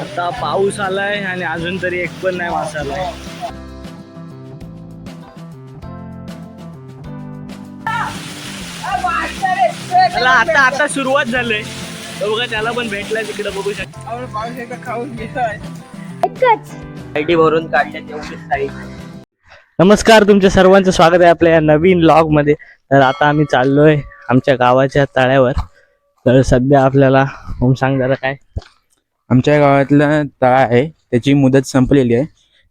आता पाऊस आलाय आणि अजून तरी एक पण नाही मासा आलाय. आता आता सुरुवात झालंय. तो बघा त्याला पण भेटलाय तिकडे बघू शकता भरून काढण्यात एवढीच साईज. नमस्कार तुमच्या सर्वांचं स्वागत आहे आपल्या या नवीन लॉगमध्ये तर आता आम्ही चाललोय आमच्या गावाच्या तळ्यावर. तर सध्या आपल्याला ओम सांग जरा काय? आमच्या गावातलं तळा आहे त्याची मुदत संपलेली आहे.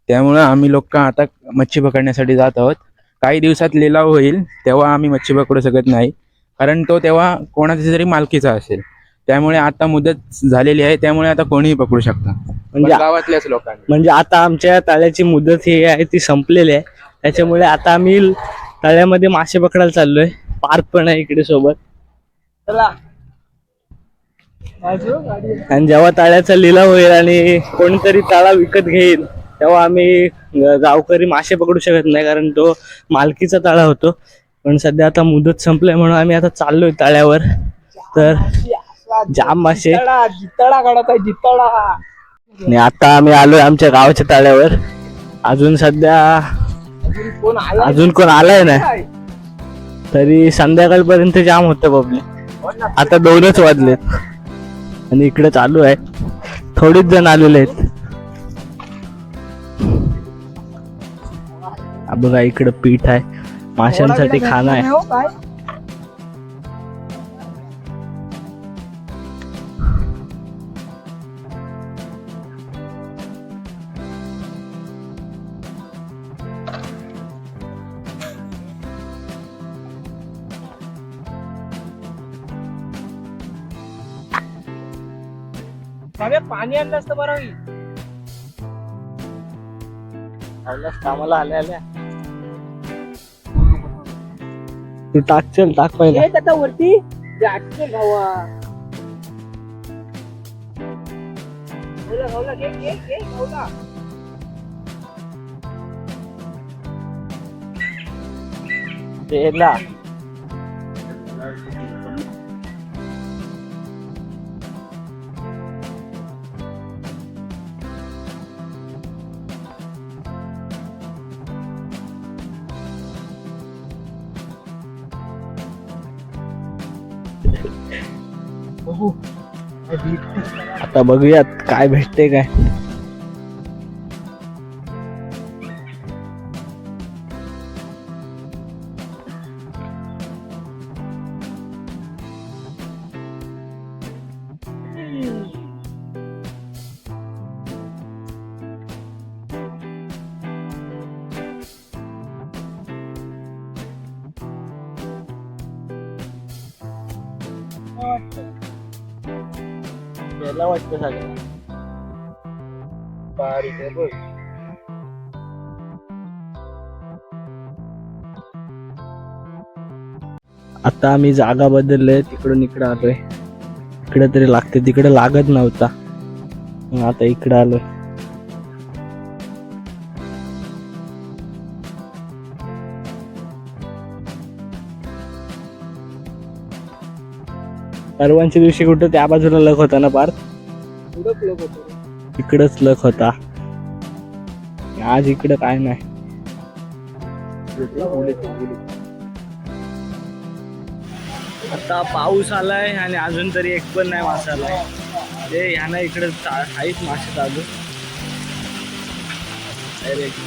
त्यामुळं आम्ही लोक आता मच्छी पकडण्यासाठी जात आहोत. काही दिवसात लिलाव होईल तेव्हा आम्ही मच्छी पकडू शकत नाही. कारण तो तेव्हा कोणाच्या तरी मालकीचा असेल. त्यामुळे आता मुदत झालेली आहे त्यामुळे आता कोणीही पकडू शकता. म्हणजे गावातल्याच लोकांनी. म्हणजे आता आमच्या तळ्याची मुदत ही आहे ती संपलेली आहे. त्याच्यामुळे आता आम्ही तळ्यामध्ये मासे पकडायला चाललोय. पार्क पण आहे इकडे सोबत. आणि जेव्हा तळ्याचा लिलाव होईल आणि कोणीतरी तळा विकत घेईल तेव्हा आम्ही गावकरी मासे पकडू शकत नाही कारण तो मालकीचा तळा होतो. पण सध्या आता मुदत संपलंय म्हणून आम्ही आता चाललोय तळ्यावर. तर जाम मासे. आणि आता आम्ही आलोय आमच्या गावाच्या तळ्यावर. अजून सध्या अजून कोण आलाय नाही. तरी संध्याकाळपर्यंत जाम होतं पब्लिक आता दोनच वाजलेत. आणि इकडे चालू आहे. थोडीच जण आलेले आहेत. बघा इकडे पीठ आहे. माशांसाठी खाना आहे. पाणी आणलं असतं बरं होईल. कामाला आल्या आल्या. तू टाक चल टाक पहिला. त्याच्या वरती. भावा. गावला, गावला, घे, घे, घे, गावला. पेला आता बघूयात काय भेटते काय. पेला वाटतं सगळं बारीक आहे बघ. आता आम्ही जागा बदललोय तिकडून इकडे आलोय. इकडे तरी लागते तिकडे लागत नव्हता. आता इकडे आलोय. परवांच्या दिवशी कुठं त्या बाजूला लक होता ना पार? पुढं लोक इकडच होता. आज इकडं काय नाही. आता पाऊस आलाय आणि अजून तरी एक पण नाही मासा आलाय. म्हणजे ते ह्याना इकडे काहीच मासे चालू. Direct.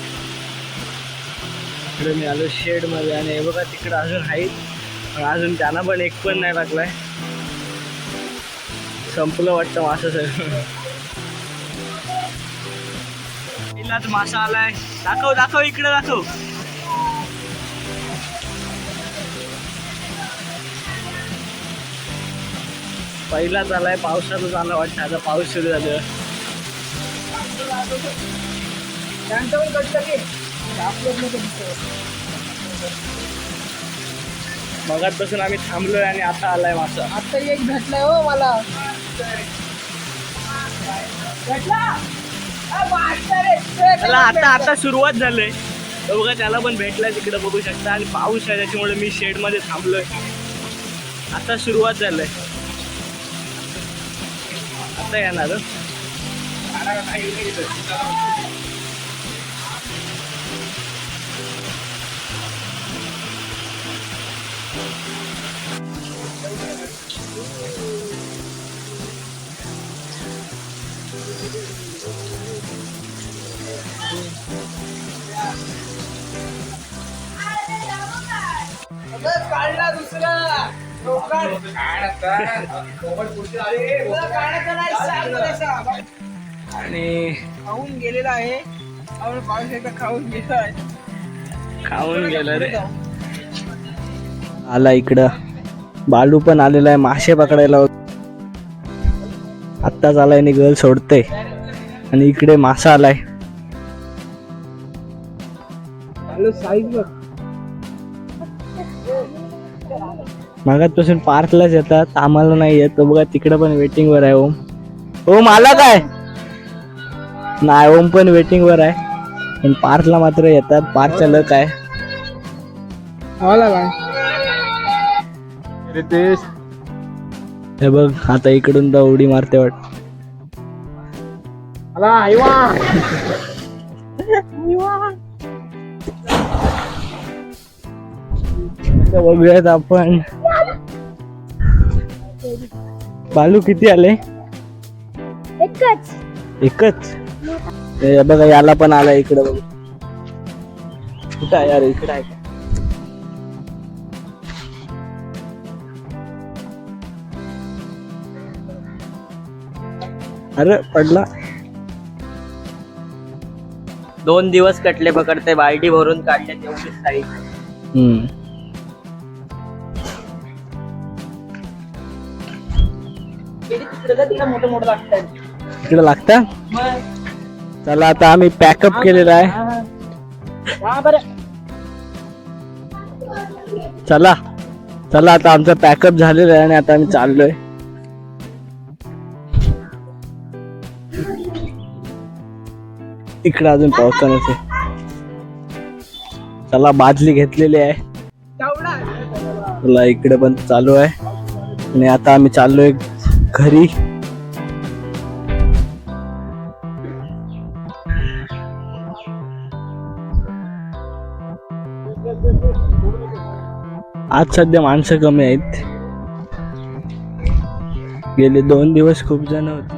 इकडे मी आलो शेडमध्ये आणि हे बघा तिकडे अजून आहेत पण अजून त्यांना पण एक पण नाही टाकलाय. संपलं वाटतं मासा पहिलाच मासा आलाय. दाखव दाखव इकडे दाखव. पहिलाच आलाय पावसातच आला वाटतं. आता पाऊस सुरू झालं. दिसतं. मगातपासून आम्ही थांबलोय आणि आता आलाय मासा. आता एक भेटलाय हो मला. त्याला आता आता सुरुवात झालंय. बघा त्याला पण भेटलाय तिकडे बघू शकता. आणि पाऊस आहे त्याच्यामुळे मी शेडमध्ये थांबलोय. आता सुरुवात झालंय. आता येणार काढला दुसरा. काढायचा नाही, सांग. आणि खाऊन गेलेला आहे. आपण पाऊस एकदा खाऊन गेला आहे. खाऊन गेलं रे. आला इकडं. बालू पण आलेला आहे मासे पकडायला आत्ताच आलाय आणि गल सोडते आणि इकडे मासा आलाय. साईज बघ मागातपासून पार्कलाच येतात. आम्हाला नाही येत. तो बघा तिकडे पण वेटिंग वर आहे ओम. ओम आला काय? नाही ओम पण वेटिंग वर आहे. पण पार्कला मात्र येतात. पार्कचा लक आहे. हे बघ आता इकडून तर उडी मारते वाट. आला बघूयात आपण. बालू किती आले? एकच. एकच? हे बघा याला पण आला इकडे बघ. कुठं आहे? यार इकडे आहे. का? अरे पडला. दोन दिवस कटले पकडते बाल्टी भरून काढले तेवढीच साईज. हम्म. मोठं मोठं लागतात इकडे लागता? चला आता आम्ही पॅकअप केलेला आहे. हा बरं. चला. चला आता आमचा पॅकअप झालेला आहे आणि आता आम्ही चाललोय. इकडे अजून पावसानच आहे. चला बादली घेतलेली आहे. चला इकडे पण चालू आहे. आणि आता आम्ही चाललोय घरी? आज सध्या माणसं कमी आहेत. गेले दोन दिवस खूप जण होते.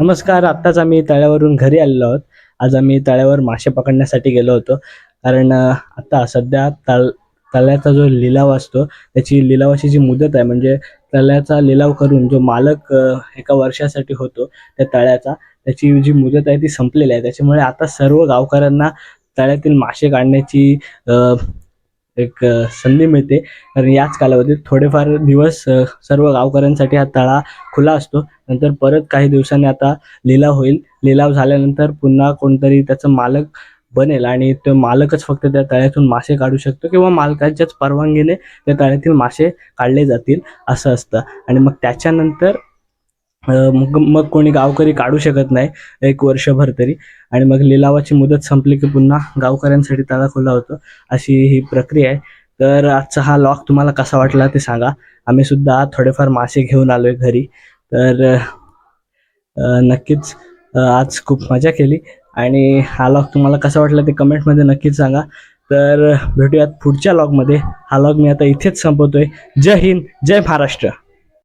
नमस्कार आत्ताच आम्ही तळ्यावरून घरी आलेलो आहोत. आज आम्ही तळ्यावर मासे पकडण्यासाठी गेलो होतो. कारण आता सध्या तळ तळ्याचा जो लिलाव असतो त्याची लिलावाची जी मुदत आहे म्हणजे तळ्याचा लिलाव करून जो मालक एका वर्षासाठी होतो त्या तळ्याचा त्याची जी मुदत आहे ती संपलेली आहे. त्याच्यामुळे आता सर्व गावकऱ्यांना तळ्यातील मासे काढण्याची एक संधी मिळते. कारण याच कालावधीत थोडेफार दिवस सर्व गावकऱ्यांसाठी हा तळा खुला असतो. नंतर परत काही दिवसांनी आता लिलाव होईल. लिलाव झाल्यानंतर पुन्हा कोणतरी त्याचं मालक बनेल आणि तो मालकच फक्त त्या तळ्यातून मासे काढू शकतो किंवा मालकाच्याच परवानगीने त्या तळ्यातील मासे काढले जातील असं असतं. आणि मग त्याच्यानंतर मग मग कोणी गावकरी काढू शकत नाही एक वर्षभर तरी. आणि मग लिलावाची मुदत संपली की पुन्हा गावकऱ्यांसाठी तळा खुला होतो अशी ही प्रक्रिया आहे. तर आजचा हा लॉक तुम्हाला कसा वाटला ते सांगा. आम्ही सुद्धा थोडेफार मासे घेऊन आलोय घरी. तर नक्कीच आज खूप मजा केली. आणि हा लॉग तुम्हाला कसा वाटला ते कमेंटमध्ये नक्कीच सांगा. तर भेटूयात पुढच्या लॉगमध्ये हा लॉग मी आता इथेच संपवतोय. जय हिंद जय महाराष्ट्र.